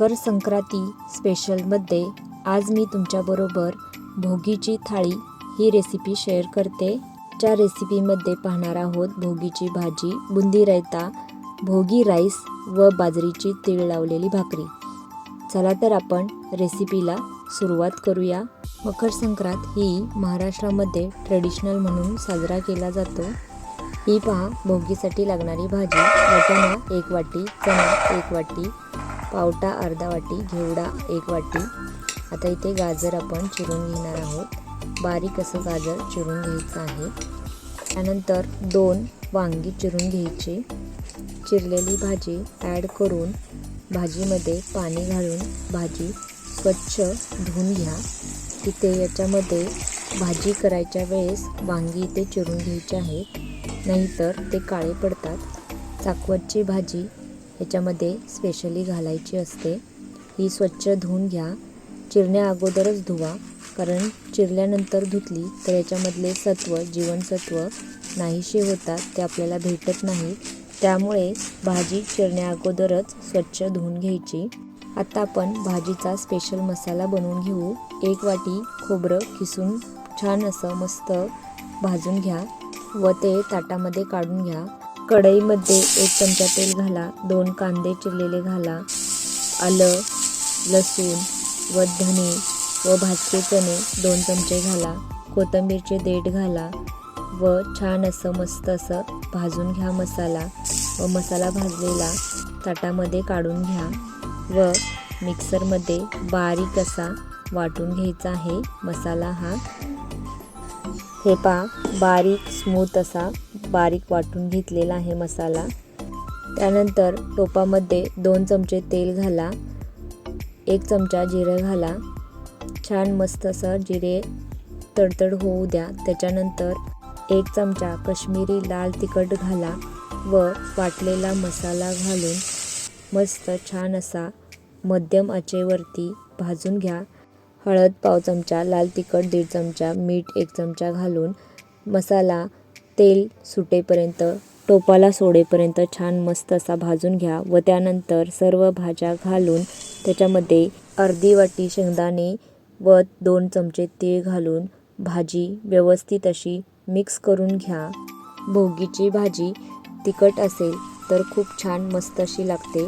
मकर संक्रांती स्पेशलमध्ये आज मी तुमच्याबरोबर भोगीची थाळी ही रेसिपी शेअर करते. च्या रेसिपीमध्ये पाहणार आहोत भोगीची भाजी बुंदी रायता भोगी राईस व बाजरीची तीळ लावलेली भाकरी. चला तर आपण रेसिपीला सुरुवात करूया. मकर संक्रांत ही महाराष्ट्रामध्ये ट्रेडिशनल म्हणून साजरा केला जातो. ही पहा भोगीसाठी लागणारी भाजी. वाटाणा एक वाटी चणा एक वाटी पावटा अर्धा वाटी घेवडा एक वाटी. आता इथे गाजर आपण चिरून घेणार आहोत. बारीक असं गाजर चिरून घ्यायचं आहे. त्यानंतर दोन वांगी चिरून घ्यायची. चिरलेली भाजी ॲड करून भाजीमध्ये पाणी घालून भाजी स्वच्छ धुवून घ्या. तिथे याच्यामध्ये भाजी करायच्या वेळेस वांगी इथे चिरून घ्यायची आहेत नाहीतर ते काळे पडतात. चाकवतची भाजी ह्याच्यामध्ये स्पेशली घालायची असते. ही स्वच्छ धुवून घ्या. चिरण्या अगोदरच धुवा. कारण चिरल्यानंतर धुतली तर याच्यामधले सत्व जीवनसत्व नाहीसे होतात. ते आपल्याला भेटत नाही. त्यामुळे भाजी चिरण्या अगोदरच स्वच्छ धुवून घ्यायची. आता आपण भाजीचा स्पेशल मसाला बनवून घेऊ. एक वाटी खोबरं किसून छान असं मस्त भाजून घ्या व ते ताटामध्ये काढून घ्या. कढईमध्ये एक चमचा तेल घाला दोन कांदे चिरलेले घाला आलं लसूण व धने व भाजके चणे दोन चमचे घाला कोथिंबीरचे देठ घाला व छान असं मस्त असं भाजून घ्या मसाला व मसाला भाजलेला ताटामध्ये काढून घ्या व मिक्सरमध्ये बारीक असा वाटून घ्यायचा आहे मसाला हा. हे पा बारीक स्मूथ असा बारीक वाटून घेतलेला आहे मसाला. त्यानंतर टोपामध्ये दोन चमचे तेल घाला. एक चमचा जिरं घाला. छान मस्त असं जिरे तडतड होऊ द्या. त्याच्यानंतर एक चमचा कश्मीरी लाल तिखट घाला व वाटलेला मसाला घालून मस्त छान असा मध्यम आचेवरती भाजून घ्या. हळद पाव चमचा लाल तिखट दीड चमचा मीठ एक चमचा घालून मसाला तेल सुटेपर्यंत टोपाला सोडेपर्यंत छान मस्त असा भाजून घ्या व त्यानंतर सर्व भाज्या घालून त्याच्यामध्ये अर्धी वाटी शेंगदाणे व दोन चमचे तीळ घालून भाजी व्यवस्थित अशी मिक्स करून घ्या. भोगीची भाजी तिखट असेल तर खूप छान मस्त अशी लागते.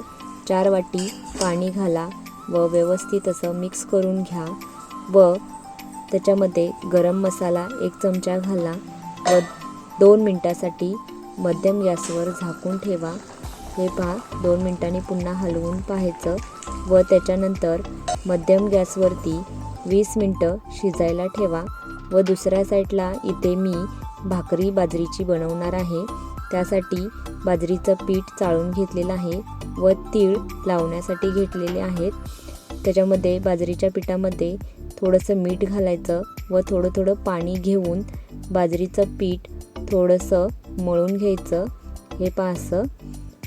चार वाटी पाणी घाला व व्यवस्थित असं मिक्स करून घ्या व त्याच्यामध्ये गरम मसाला एक चमचा घाला व दोन मिनटासाठी मध्यम गॅसवर झाकून ठेवा. हे पहा दोन मिनटांनी पुन्हा हलवून पाहायचं व त्याच्यानंतर मध्यम गॅसवरती वीस मिनटं शिजायला ठेवा व दुसऱ्या साईडला इथे मी भाकरी बाजरीची बनवणार आहे. त्यासाठी बाजरीचं पीठ चाळून घेतलेलं आहे व तीळ लावण्यासाठी घेतलेले आहेत. त्याच्यामध्ये बाजरीच्या पिठामध्ये थोडंसं मीठ घालायचं व थोडं थोडं पाणी घेऊन बाजरीचं पीठ थोडंसं मळून घ्यायचं हे पहा असं.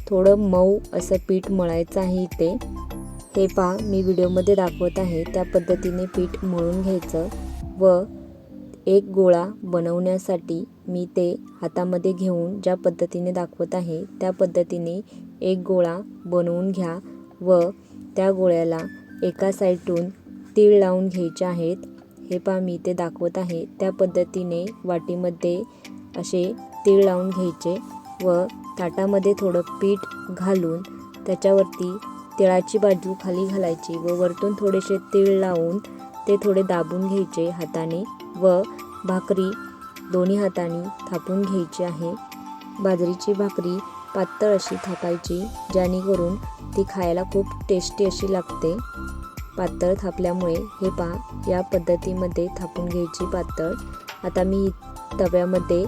थोडं मऊ असं पीठ मळायचं आहे इथे. हे पहा मी व्हिडिओमध्ये दाखवत आहे त्या पद्धतीने पीठ मळून घ्यायचं व एक गोळा बनवण्यासाठी मी ते हातामध्ये घेऊन ज्या पद्धतीने दाखवत आहे त्या पद्धतीने एक गोळा बनवून घ्या व त्या गोळ्याला एका साईडून तीळ लावून घ्यायचे आहेत. हे पहा मी ते दाखवत आहे त्या पद्धतीने वाटीमध्ये असे तीळ लावून घ्यायचे व ताटामध्ये थोडं पीठ घालून त्याच्यावरती तिळाची बाजू खाली घालायची व वरतून थोडेसे तीळ लावून ते थोडे दाबून घ्यायचे हाताने व भाकरी दोन्ही हाताने थापून घ्यायची आहे. बाजरीची भाकरी पातळ अशी थापायची जेणेकरून ती खायला खूप टेस्टी अशी लागते. पातळ थापल्यामुळे हे पहा या पद्धतीमध्ये थापून घ्यायची पातळ. आता मी तव्यामध्ये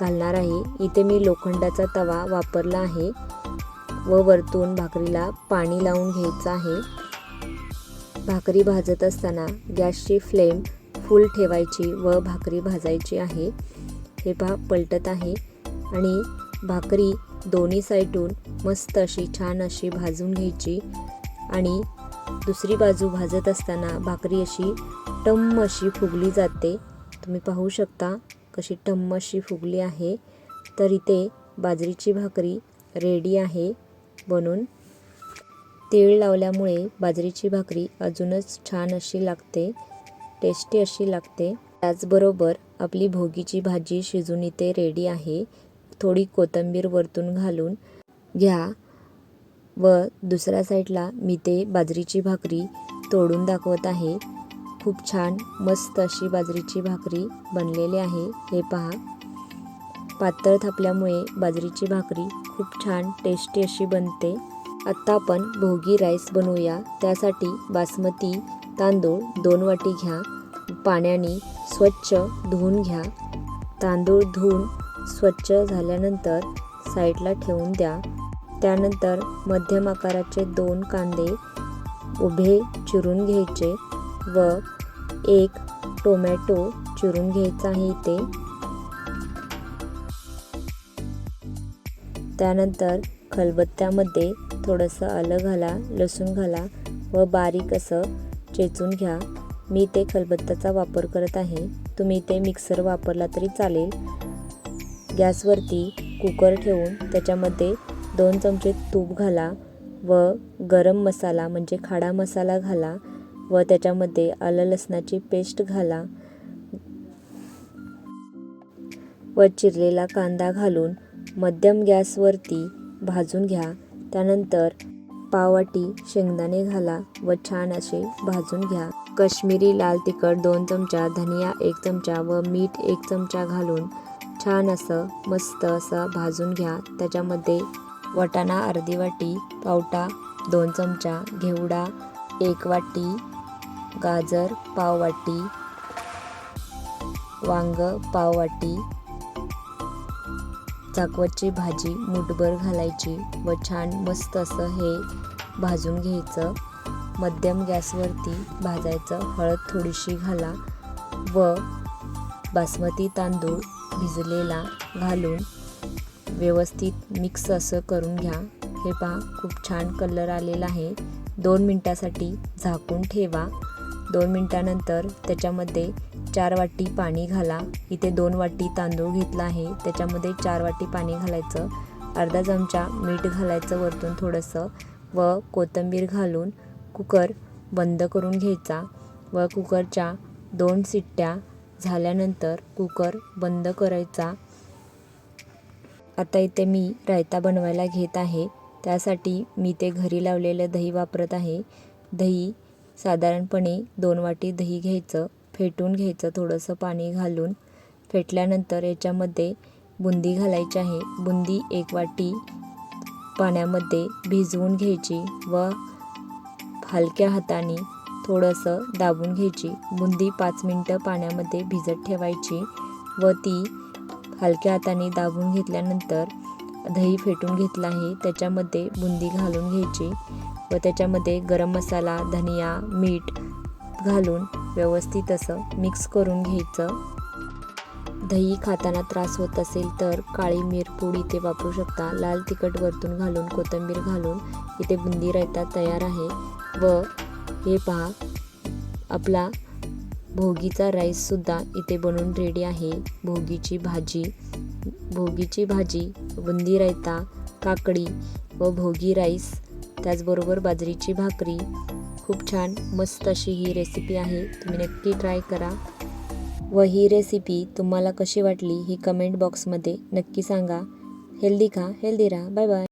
घालणार आहे. इथे मी लोखंडाचा तवा वापरला आहे व वरतून भाकरीला पाणी लावून घ्यायचं आहे. भाकरी भाजत असताना गॅसची फ्लेम फुल ठेवायची व भाकरी भाजायची आहे. हे पहा पलटत आहे आणि भाकरी दोन्ही साईडून मस्त अशी छान अशी भाजून घ्यायची आणि दुसरी बाजू भाजत असताना भाकरी अशी टम्म अशी फुगली जाते. तुम्ही पाहू शकता. कशी टम्म अशी फुगली आहे तर इथे बाजरीची भाकरी रेडी आहे बनून. तीळ लावल्यामुळे बाजरीची भाकरी अजूनच छान अशी लागते टेस्टी अशी लागते. त्याचबरोबर आपली भोगीची भाजी शिजून इथे रेडी आहे. थोडी कोथिंबीर वरतून घालून घ्या व दुसऱ्या साईडला मी ते बाजरीची भाकरी तोडून दाखवत आहे. खूप छान मस्त अशी बाजरीची भाकरी बनलेली आहे. हे पहा. पातळ थापल्यामुळे बाजरीची भाकरी खूप छान टेस्टी अशी बनते. आत्ता आपण भोगी राईस बनवूया. त्यासाठी बासमती तांदूळ दोन वाटी घ्या. पाण्याने स्वच्छ धुवून घ्या. तांदूळ धुवून स्वच्छ झाल्यानंतर साईडला ठेवून द्या. त्यानंतर मध्यम आकाराचे दोन कांदे उभे चिरून घ्यायचे व एक टोमॅटो चिरून घ्यायचा आहे इथे. त्यानंतर खलबत्त्यामध्ये थोडंसं आलं घाला लसूण घाला व बारीक असं चेचून घ्या. मी ते खलबत्त्याचा वापर करत आहे. तुम्ही ते मिक्सर वापरला तरी चालेल. गॅसवरती कुकर ठेवून त्याच्यामध्ये दोन चमचे तूप घाला व गरम मसाला म्हणजे खाडा मसाला घाला. व त्याच्यामध्ये आलं लसणाची पेस्ट घाला. व चिरलेला कांदा घालून मध्यम गॅसवरती भाजून घ्या. त्यानंतर पाववाटी शेंगदाणे घाला व छान असे भाजून घ्या. कश्मीरी लाल तिखट दोन चमचा धनिया एक चमचा व मीठ एक चमचा घालून छान असं मस्त असं भाजून घ्या. त्याच्यामध्ये वटाणा अर्धी वाटी पावटा दोन चमचा घेवडा एक वाटी गाजर पाववाटी वांग पाववाटी चाकवतची भाजी मुठभर घालायची व छान मस्त असं हे भाजून घ्यायचं. मध्यम गॅसवरती भाजायचं. हळद थोडीशी घाला व बासमती तांदूळ भिजलेला घालून व्यवस्थित मिक्स असं करून घ्या. हे पहा खूप छान कलर आलेला आहे. दोन मिनटासाठी झाकून ठेवा. दोन मिनटानंतर त्याच्यामध्ये चार वाटी पाणी घाला. इथे दोन वाटी तांदूळ घेतला आहे. त्याच्यामध्ये चार वाटी पाणी घालायचं. अर्धा चमचा मीठ घालायचं वरतून थोडंसं व कोथिंबीर घालून कुकर बंद करून घ्यायचा. व कुकरच्या दोन सिट्ट्या झाल्यानंतर कुकर बंद करायचा. आता इथे मी रायता बनवायला घेत आहे. त्यासाठी मी ते घरी लावलेलं दही वापरत आहे. दही साधारणपणे दोन वाटी दही घ्यायचं फेटून घ्यायचं थोडंसं पाणी घालून फेटल्यानंतर याच्यामध्ये बुंदी घालायची आहे. बुंदी एक वाटी पाण्यामध्ये भिजवून घ्यायची व हलक्या हाताने थोडंसं दाबून घ्यायची. बुंदी पाच मिनटं पाण्यामध्ये भिजत ठेवायची व ती हलक्या हाताने दाबून घेतल्यानंतर दही फेटून घेतलं आहे. त्याच्यामध्ये बुंदी घालून घ्यायची. व त्याच्यामध्ये गरम मसाला धनिया मीठ घालून व्यवस्थित असं मिक्स करून घ्यायचं. दही खाताना त्रास होत असेल तर काळी मिरपूड इथे वापरू शकता. लाल तिखट वरतून घालून कोथिंबीर घालून इथे बुंदी रायता तयार आहे. व हे पहा आपला भोगीचा राईससुद्धा इथे बनवून रेडी आहे. भोगीची भाजी भोगीची भाजी बुंदी रायता काकडी व भोगी राईस त्याचबरोबर बाजरीची भाकरी. खूप छान मस्त अशी ही रेसिपी आहे. तुम्ही नक्की ट्राय करा. व ही रेसिपी तुम्हाला कशी वाटली ही कमेंट बॉक्समध्ये नक्की सांगा. हेल्दी खा हेल्दी राहा. Bye bye